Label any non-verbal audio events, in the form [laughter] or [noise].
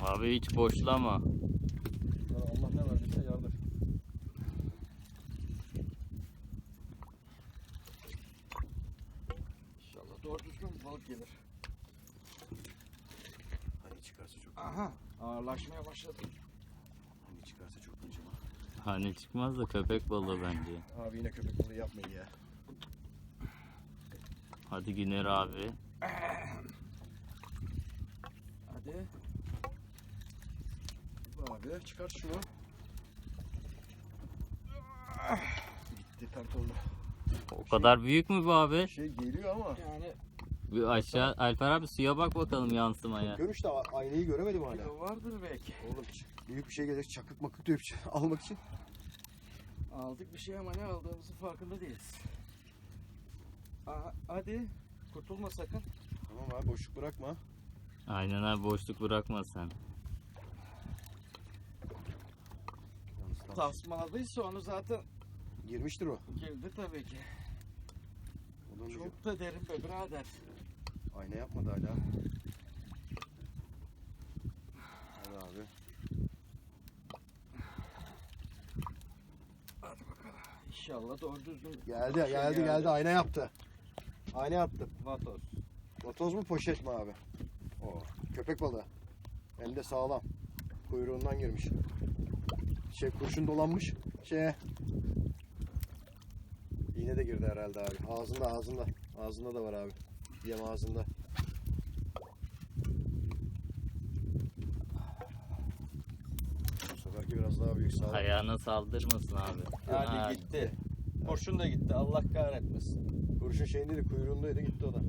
Abi hiç boşlama. Allah ne verdiyse yardır. İnşallah doğru düzgün balık gelir. Hani çıkarsa çok Aha ağırlaşmaya başladı. Hani çıkarsa çok ince ama. Hani çıkmaz da köpek balığı bence. Abi yine köpek balığı yapmayın ya. Hadi Güner abi. Hadi. Abi çıkar şunu. Gitti pert oldu. O kadar büyük mü bu abi? Şey geliyor ama. Yani Bir aşağı Alper abi suya bak bakalım yansımaya. İşte a- aynayı göremedim hala. kilo vardır belki. Oğlum büyük bir şey gelecek çakık makık diyor şey [laughs] almak için. Aldık bir şey ama ne aldığımızın farkında değiliz. Aha, hadi kurtulma sakın. Tamam abi boşluk bırakma. Aynen abi boşluk bırakma sen. Tasmaladıysa onu zaten girmiştir o. girdi tabii ki. O da onu Çok da derin be birader. Ayna yapmadı hala. Hadi abi. İnşallah doğru düzgün. Geldi şey geldi geldi ayna yaptı. Ayna yaptı. Vatoz. Vatoz mu poşet mi abi? O köpek balığı. Hem de sağlam. Kuyruğundan girmiş. Şey kurşun dolanmış. Şeye. İğne de girdi herhalde abi. Ağzında ağzında. Ağzında da var abi. Yem ağzında. Bu seferki biraz daha büyük sağlam. Ayağına saldırmasın abi. Hadi Ha, gitti. Kurşun da gitti. Allah kahretmesin. Kurşun şeyindeydi kuyruğundaydı gitti o da.